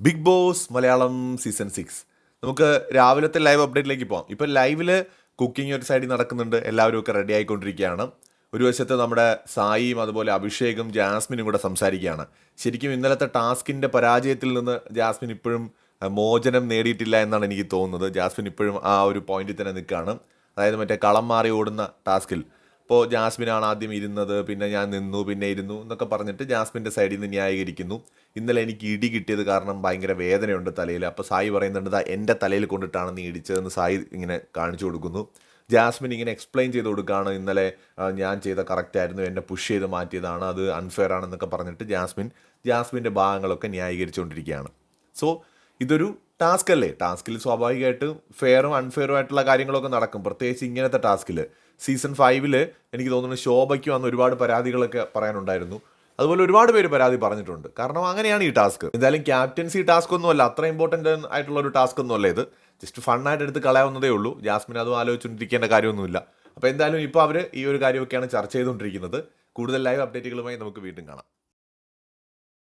Bigg Boss Malayalam season six നമുക്ക് രാവിലത്തെ live അപ്ഡേറ്റിലേക്ക് പോകാം ഇപ്പം ലൈവിൽ കുക്കിംഗ് ഒരു സൈഡിൽ നടക്കുന്നുണ്ട്. എല്ലാവരും ഒക്കെ റെഡി ആയിക്കൊണ്ടിരിക്കുകയാണ്. ഒരു വശത്ത് നമ്മുടെ സായിയും അതുപോലെ അഭിഷേകും ജാസ്മിനും കൂടെ സംസാരിക്കുകയാണ്. ശരിക്കും ഇന്നലത്തെ ടാസ്കിന്റെ പരാജയത്തിൽ നിന്ന് ജാസ്മിൻ ഇപ്പോഴും മോചനം നേടിയിട്ടില്ല എന്നാണ് എനിക്ക് തോന്നുന്നത്. ജാസ്മിൻ ഇപ്പോഴും ആ ഒരു പോയിന്റിൽ തന്നെ നിൽക്കുകയാണ്. അതായത് മറ്റേ കളം മാറി ഓടുന്ന ടാസ്കിൽ. ഇപ്പോൾ ജാസ്മിനാണ് ആദ്യം ഇരുന്നത് പിന്നെ ഞാൻ നിന്നു പിന്നെ ഇരുന്നു എന്നൊക്കെ പറഞ്ഞിട്ട് ജാസ്മിന്റെ സൈഡിൽ നിന്ന് ന്യായീകരിക്കുന്നു. ഇന്നലെ എനിക്ക് ഇടി കിട്ടിയത് കാരണം ഭയങ്കര വേദനയുണ്ട് തലയിൽ. അപ്പോൾ സായി പറയുന്നുണ്ട് എന്റെ തലയിൽ കൊണ്ടിട്ടാണ് നീ ഇടിച്ചതെന്ന് സായി ഇങ്ങനെ കാണിച്ചു കൊടുക്കുന്നു. ജാസ്മിൻ ഇങ്ങനെ എക്സ്പ്ലെയിൻ ചെയ്ത് കൊടുക്കുകയാണ് ഇന്നലെ ഞാൻ ചെയ്ത കറക്റ്റ് ആയിരുന്നു എന്നെ പുഷ് ചെയ്ത് മാറ്റിയതാണ് അത് അൺഫെയർ ആണെന്നൊക്കെ പറഞ്ഞിട്ട് ജാസ്മിൻ ജാസ്മിന്റെ ഭാഗങ്ങളൊക്കെ ന്യായീകരിച്ചുകൊണ്ടിരിക്കുകയാണ്. സോ ഇതൊരു ടാസ്ക് അല്ലേ ടാസ്കിൽ സ്വാഭാവികമായിട്ടും ഫെയറും അൺഫെയറും ആയിട്ടുള്ള കാര്യങ്ങളൊക്കെ നടക്കും. പ്രത്യേകിച്ച് ഇങ്ങനത്തെ ടാസ്കിൽ സീസൺ ഫൈവിൽ എനിക്ക് തോന്നുന്നു ശോഭയ്ക്ക് വന്ന് ഒരുപാട് പരാതികളൊക്കെ പറയാനുണ്ടായിരുന്നു. അതുപോലെ ഒരുപാട് പേര് പരാതി പറഞ്ഞിട്ടുണ്ട്. കാരണം അങ്ങനെയാണ് ഈ ടാസ്ക്. എന്തായാലും ക്യാപ്റ്റൻസി ടാസ്ക് ഒന്നും അല്ല അത്ര ഇമ്പോർട്ടന്റ് ആയിട്ടുള്ള ഒരു ടാസ്ക് ഒന്നും അല്ല ഇത്. ജസ്റ്റ് ഫണ്ണായിട്ട് എടുത്ത് കളയാവുന്നതേ ഉള്ളൂ. ജാസ്മിൻ അതും ആലോചിച്ചുകൊണ്ടിരിക്കേണ്ട കാര്യമൊന്നുമില്ല. അപ്പോൾ എന്തായാലും ഇപ്പോൾ അവർ ഈ ഒരു കാര്യമൊക്കെയാണ് ചർച്ച ചെയ്തുകൊണ്ടിരിക്കുന്നത് കൂടുതൽ ലൈവ് അപ്ഡേറ്റുകളുമായി നമുക്ക് വീണ്ടും കാണാം.